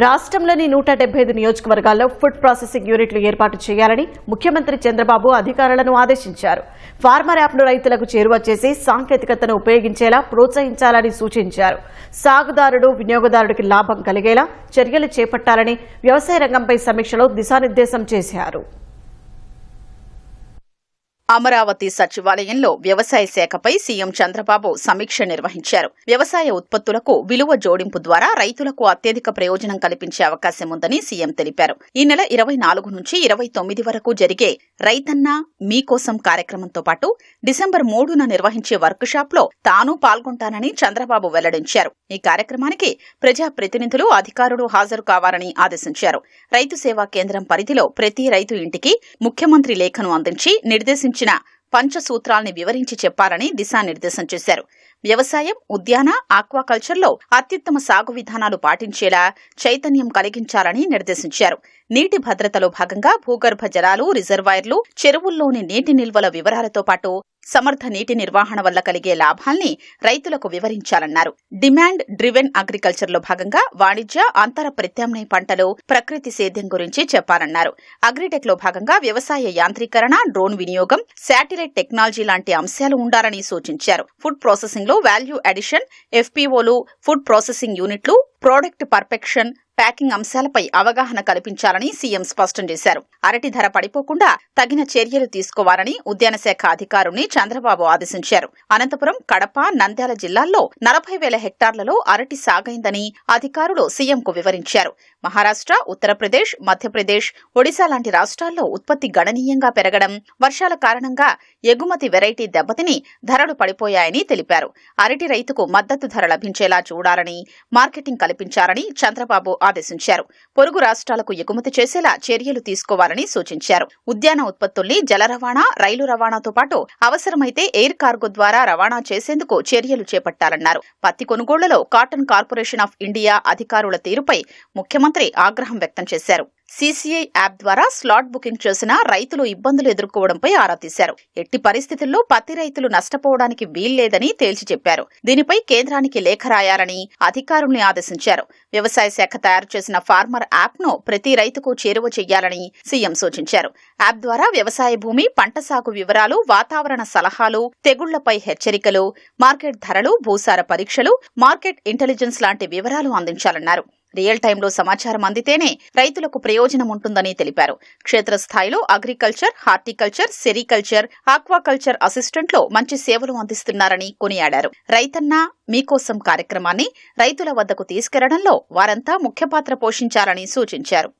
రాష్ట్రంలోని నూట డెబ్బై ఐదు నియోజకవర్గాల్లో ఫుడ్ ప్రాసెసింగ్ యూనిట్లు ఏర్పాటు చేయాలని ముఖ్యమంత్రి చంద్రబాబు అధికారులను ఆదేశించారు. ఫార్మర్ యాప్ను రైతులకు చేరువ చేసి సాంకేతికతను ఉపయోగించేలా ప్రోత్సహించాలని సూచించారు. సాగుదారుడు వినియోగదారుడికి లాభం కలిగేలా చర్యలు చేపట్టాలని వ్యవసాయ రంగంపై సమీక్షలో దిశానిర్దేశం చేశారు. అమరావతి సచివాలయంలో వ్యవసాయ శాఖపై సీఎం చంద్రబాబు సమీక్ష నిర్వహించారు. వ్యవసాయ ఉత్పత్తులకు విలువ జోడింపు ద్వారా రైతులకు అత్యధిక ప్రయోజనం కల్పించే అవకాశం ఉందని సీఎం తెలిపారు. ఈ నెల ఇరవై నాలుగు నుంచి ఇరవై తొమ్మిది వరకు జరిగే రైతన్న మీకోసం కార్యక్రమంతో పాటు డిసెంబర్ మూడున నిర్వహించే వర్క్ షాప్లో తాను పాల్గొంటానని చంద్రబాబు వెల్లడించారు. ఈ కార్యక్రమానికి ప్రజా ప్రతినిధులు అధికారులు హాజరు కావాలని ఆదేశించారు. రైతు సేవా కేంద్రం పరిధిలో ప్రతి రైతు ఇంటికి ముఖ్యమంత్రి లేఖను అందించి నిర్దేశించిన పంచసూత్రాల్ని వివరించి చెప్పాలని దిశానిర్దేశం చేశారు. వ్యవసాయం ఉద్యాన ఆక్వాకల్చర్లో అత్యుత్తమ సాగు విధానాలు పాటించేలా చైతన్యం కలిగించాలని నిర్దేశించారు. నీటి భద్రతలో భాగంగా భూగర్భ జలాలు రిజర్వాయర్లు చెరువుల్లోని నీటి నిల్వల వివరాలతో పాటు సమర్థ నీటి నిర్వహణ వల్ల కలిగే లాభాల్ని రైతులకు వివరించాలన్నారు. డిమాండ్ డ్రివెన్ అగ్రికల్చర్లో భాగంగా వాణిజ్య అంతర ప్రత్యామ్నాయ పంటలు ప్రకృతి సేద్యం గురించి చెప్పాలన్నారు. అగ్రిటెక్లో భాగంగా వ్యవసాయ యాంత్రీకరణ డ్రోన్ వినియోగం శాటిలైట్ టెక్నాలజీ లాంటి అంశాలు ఉండాలని సూచించారు. ఫుడ్ ప్రాసెసింగ్లో వాల్యూ అడిషన్ ఎఫ్పీఓలు ఫుడ్ ప్రాసెసింగ్ యూనిట్లు ప్రోడక్ట్ పర్ఫెక్షన్ ప్యాకింగ్ అంశాలపై అవగాహన కల్పించాలని సీఎం స్పష్టం చేశారు. అరటి ధర పడిపోకుండా తగిన చర్యలు తీసుకోవాలని ఉద్యాన శాఖ అధికారుల్ని చంద్రబాబు ఆదేశించారు. అనంతపురం కడప నంద్యాల జిల్లాల్లో నలభై వేల హెక్టార్లలో అరటి సాగైందని అధికారులు సీఎంకు వివరించారు. మహారాష్ట్ర ఉత్తరప్రదేశ్ మధ్యప్రదేశ్ ఒడిశా లాంటి రాష్ట్రాల్లో ఉత్పత్తి గణనీయంగా పెరగడం వర్షాల కారణంగా ఎగుమతి వెరైటీ దెబ్బతిని ధరలు పడిపోయాయని తెలిపారు. అరటి రైతుకు మద్దతు ధర లభించేలా చూడాలని మార్కెటింగ్ కల్పించాలని చంద్రబాబు ఆదేశించారు. పొరుగు రాష్ట్రాలకు ఎగుమతి చేసేలా చర్యలు తీసుకోవాలని సూచించారు. ఉద్యాన ఉత్పత్తుల్ని జల రవాణా రైలు రవాణాతో పాటు అవసరమైతే ఎయిర్ కార్గో ద్వారా రవాణా చేసేందుకు చర్యలు చేపట్టాలన్నారు. పత్తి కొనుగోళ్ళలో కాటన్ కార్పొరేషన్ ఆఫ్ ఇండియా అధికారుల తీరుపై ముఖ్యమంత్రి ఆగ్రహం వ్యక్తం చేశారు. సీసీఐ యాప్ ద్వారా స్లాట్ బుకింగ్ చేసిన రైతులు ఇబ్బందులు ఎదుర్కోవడంపై ఆరా తీశారు. ఎట్టి పరిస్థితుల్లో పత్తి రైతులు నష్టపోవడానికి వీల్లేదని తేల్చి చెప్పారు. దీనిపై కేంద్రానికి లేఖ రాయాలని అధికారుల్ని ఆదేశించారు. వ్యవసాయ శాఖ తయారు చేసిన ఫార్మర్ యాప్ను ప్రతి రైతుకు చేరువ చేయాలని సీఎం సూచించారు. యాప్ ద్వారా వ్యవసాయ భూమి పంట సాగు వివరాలు వాతావరణ సలహాలు తెగుళ్ళపై హెచ్చరికలు మార్కెట్ ధరలు భూసార పరీక్షలు మార్కెట్ ఇంటెలిజెన్స్ లాంటి వివరాలు అందించాలన్నారు. రియల్ టైంలో సమాచారం అందితేనే రైతులకు ప్రయోజనం ఉంటుందని తెలిపారు. క్షేత్రస్థాయిలో అగ్రికల్చర్ హార్టికల్చర్ సెరికల్చర్ ఆక్వాకల్చర్ అసిస్టెంట్లు మంచి సేవలు అందిస్తున్నారని కొనియాడారు. రైతన్న మీకోసం కార్యక్రమాన్ని రైతుల వద్దకు తీసుకెళ్ళడంలో వారంతా ముఖ్య పాత్ర పోషించాలని సూచించారు.